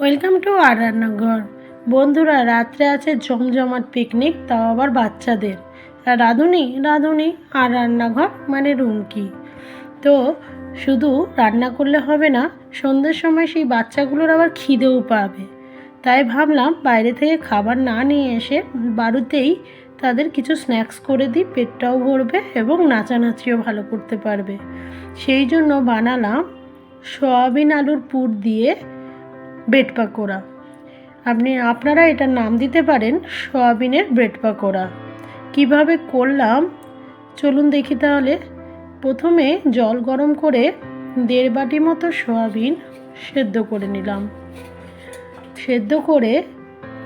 Welcome to আর রান্নাঘর বন্ধুরা, রাত্রে আছে জমজমাট পিকনিক তাও আবার বাচ্চাদের। রাঁধুনি রাঁধুনি আর রান্নাঘর মানে রুমকি তো শুধু রান্না করলে হবে না, সন্ধ্যের সময় সেই বাচ্চাগুলোর আবার খিদেও পাবে। তাই ভাবলাম বাইরে থেকে খাবার না নিয়ে এসে বাড়িতেই তাদের কিছু স্ন্যাক্স করে দিই, পেটটাও ভরবে এবং নাচানাচিও ভালো করতে পারবে। সেই জন্য বানালাম সয়াবিন আলুর পুর দিয়ে ব্রেড পাকোড়া আপনি, আপনারা এটার নাম দিতে পারেন সয়াবিনের ব্রেড পাকোড়া কীভাবে করলাম? চলুন দেখি তাহলে। প্রথমে জল গরম করে দেড় বাটি মতো সয়াবিন সেদ্ধ করে নিলাম। সেদ্ধ করে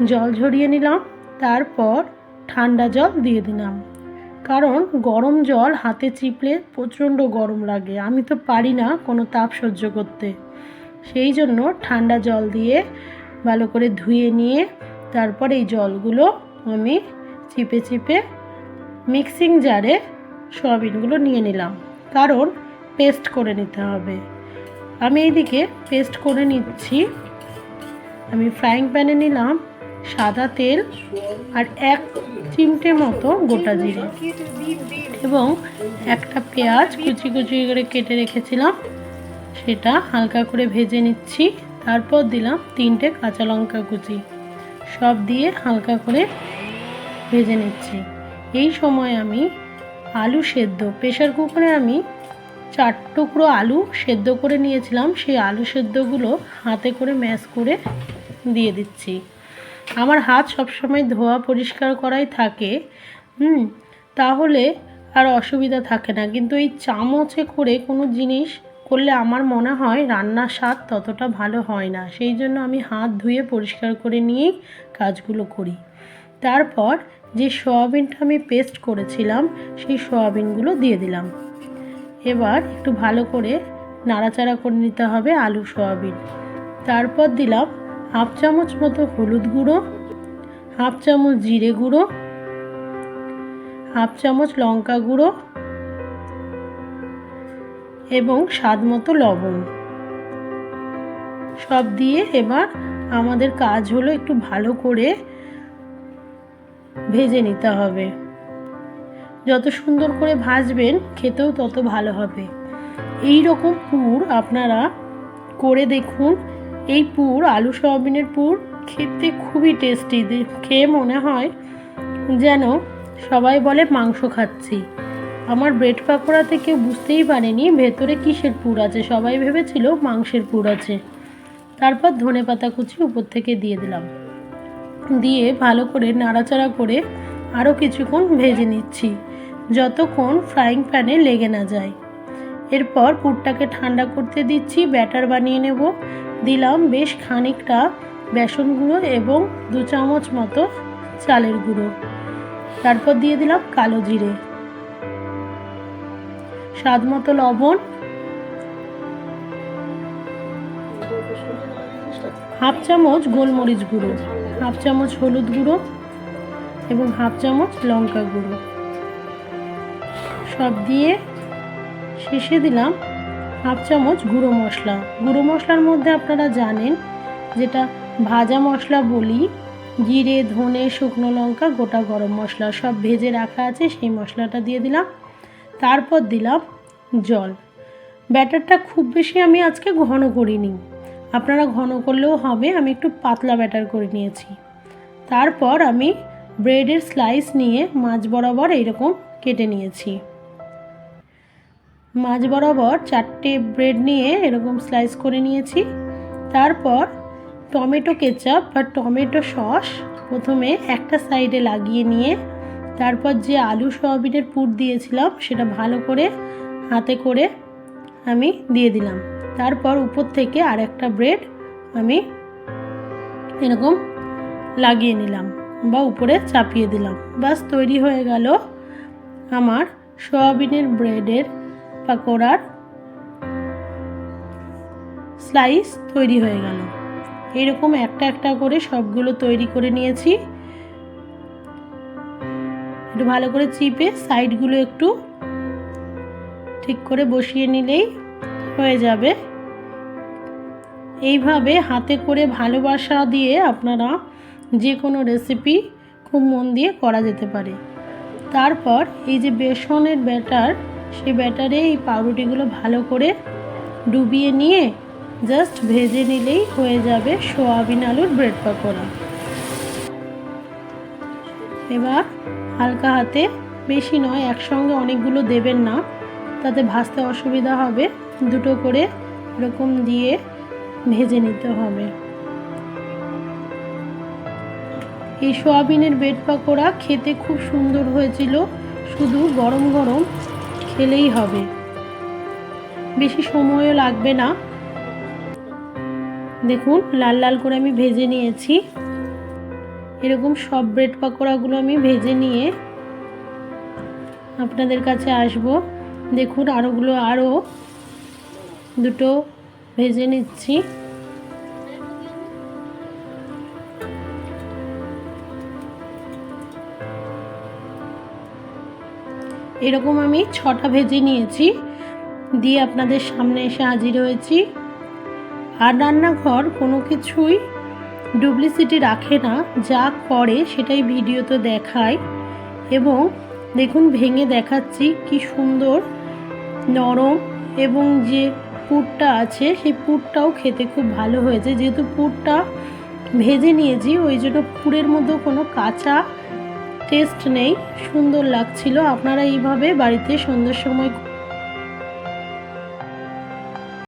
জল ঝরিয়ে নিলাম। তারপর ঠান্ডা জল দিয়ে দিলাম। কারণ গরম জল হাতে চিপলে প্রচণ্ড গরম লাগে। আমি তো পারি না কোনো তাপ সহ্য করতে। সেই জন্য ঠান্ডা জল দিয়ে ভালো করে ধুয়ে নিয়ে তারপর এই জলগুলো আমি চিপে চিপে মিক্সিং জারে সয়াবিনগুলো নিয়ে নিলাম। কারণ পেস্ট করে নিতে হবে। আমি এইদিকে পেস্ট করে নিচ্ছি। আমি ফ্রাইং প্যানে নিলাম সাদা তেল আর এক চিমটে মতো গোটা জিরে। এবং একটা পেঁয়াজ কুচি কুচি করে কেটে রেখেছিলাম। সেটা হালকা করে ভেজে নিচ্ছি। তারপর দিলাম তিনটে কাঁচা লঙ্কা কুচি। সব দিয়ে হালকা করে ভেজে নিচ্ছি। এই সময় আমি আলু সেদ্ধ প্রেশার কুকারে আমি চার টুকরো আলু সেদ্ধ করে নিয়েছিলাম। সেই আলু সেদ্ধগুলো হাতে করে ম্যাশ করে দিয়ে দিচ্ছি। আমার হাত সবসময় ধোয়া পরিষ্কার করাই থাকে। হুম, তাহলে আর অসুবিধা থাকে না। কিন্তু এই চামচে করে কোনো জিনিস করলে আমার মনে হয় রান্নার স্বাদ ততটা ভালো হয় না। সেই জন্য আমি হাত ধুয়ে পরিষ্কার করে নিয়েই কাজগুলো করি। তারপর যে সয়াবিনটা আমি পেস্ট করেছিলাম, সেই সয়াবিনগুলো দিয়ে দিলাম। এবার একটু ভালো করে নাড়াচাড়া করে নিতে হবে আলু সয়াবিন। তারপর দিলাম হাফ চামচ মতো হলুদ গুঁড়ো, হাফ চামচ জিরে গুঁড়ো, হাফ চামচ লঙ্কা গুঁড়ো এবং স্বাদ মতো লবণ। সব দিয়ে এবার আমাদের কাজ হলো একটু ভালো করে ভেজে নিতে হবে। যত সুন্দর করে ভাজবেন, খেতেও তত ভালো হবে। এই রকম পুর আপনারা করে দেখুন। এই পুর, আলু সয়াবিনের পুর, খেতে খুবই টেস্টি খেয়ে মনে হয় যেন সবাই বলে মাংস খাচ্ছি। আমার ব্রেড পাকোড়া থেকে বুঝতেই পারেনি ভেতরে কিসের পুর আছে। সবাই ভেবেছিল মাংসের পুর আছে। তারপর ধনে পাতা কুচি উপর থেকে দিয়ে দিলাম। দিয়ে ভালো করে নাড়াচাড়া করে আরও কিছুক্ষণ ভেজে নিচ্ছি, যতক্ষণ ফ্রাইং প্যানে লেগে না যায়। এরপর পুরটাকে ঠান্ডা করতে দিচ্ছি, ব্যাটার বানিয়ে নেব। দিলাম বেশ খানিকটা বেসন গুঁড়ো এবং দু চামচ মতো চালের গুঁড়ো। তারপর দিয়ে দিলাম কালো জিরে। স্বাদ মতো লবণ, হাফ চামচ গোলমরিচ গুঁড়ো, হাফ চামচ হলুদ গুঁড়ো এবং হাফ চামচ লঙ্কা গুঁড়ো। সব দিয়ে শেষে দিলাম হাফ চামচ গুঁড়ো মশলা। গুঁড়ো মশলার মধ্যে আপনারা জানেন যেটা ভাজা মশলা বলি, জিরে, ধনে, শুকনো লঙ্কা, গোটা গরম মশলা সব ভেজে রাখা আছে, সেই মশলাটা দিয়ে দিলাম। তারপর দিলাম জল। ব্যাটারটা খুব বেশি আমি আজকে ঘন করিনি। আপনারা ঘন করলেও হবে, আমি একটু পাতলা ব্যাটার করে নিয়েছি। তারপর আমি ব্রেডের স্লাইস নিয়ে মাছ বরাবর এইরকম কেটে নিয়েছি। মাছ বরাবর চারটে ব্রেড নিয়ে এরকম স্লাইস করে নিয়েছি। তারপর টমেটো কেচাপ বা টমেটো সস প্রথমে একটা সাইডে লাগিয়ে নিয়ে তারপর যে আলু সয়াবিনের পুর দিয়েছিলাম, সেটা ভালো করে হাতে করে আমি দিয়ে দিলাম। তারপর উপর থেকে আর একটা ব্রেড আমি এরকম লাগিয়ে নিলাম বা উপরে চাপিয়ে দিলাম। বাস তৈরি হয়ে গেল আমার সয়াবিনের ব্রেডের পাকোড়ার স্লাইস তৈরি হয়ে গেল। এরকম একটা একটা করে সবগুলো তৈরি করে নিয়েছি। একটু ভালো করে চিপে সাইডগুলো একটু ঠিক করে বসিয়ে নিলেই হয়ে যাবে। এইভাবে হাতে করে ভালোবাসা দিয়ে আপনারা যে কোনো রেসিপি খুব মন দিয়ে করা যেতে পারে। তারপর এই যে বেসনের ব্যাটার সেই ব্যাটারে এই পাউরুটিগুলো ভালো করে ডুবিয়ে নিয়ে জাস্ট ভেজে নিলেই হয়ে যাবে সোয়াবিন আলুর ব্রেড পকোড়া। এবার হালকা হাতে, বেশি নয়, একসঙ্গে অনেকগুলো দেবেন না। তাতে ভাজতে অসুবিধা হবে। দুটো করে এরকম দিয়ে ভেজে নিতে হবে। এই সোয়াবিনের বেড পাকোড়া খেতে খুব সুন্দর হয়েছিল। শুধু গরম গরম খেলেই হবে। বেশি সময়ও লাগবে না। দেখুন, লাল লাল করে আমি ভেজে নিয়েছি। এরকম সব ব্রেড পাকোড়াগুলো আমি ভেজে নিয়ে আপনাদের কাছে আসব। দেখুন, আরোগুলো আরও দুটো ভেজে নিচ্ছি। এরকম আমি ছটা ভেজে নিয়েছি। দিয়ে আপনাদের সামনে এসে হাজির হয়েছি। আর রান্নাঘর কোনো কিছুই ডুপ্লিসিটি রাখে না, যা করে সেটাই ভিডিওতে দেখায়। এবং দেখুন, ভেঙে দেখাচ্ছি কি সুন্দর, নরম এবং যে পুরটা আছে, সেই পুরটাও খেতে খুব ভালো হয়েছে। যেহেতু পুরটা ভেজে নিয়েছি, ওই জন্য পুরের মধ্যে কোনো কাঁচা টেস্ট নেই। সুন্দর লাগছিল। আপনারা এইভাবে বাড়িতে সন্ধ্যের সময়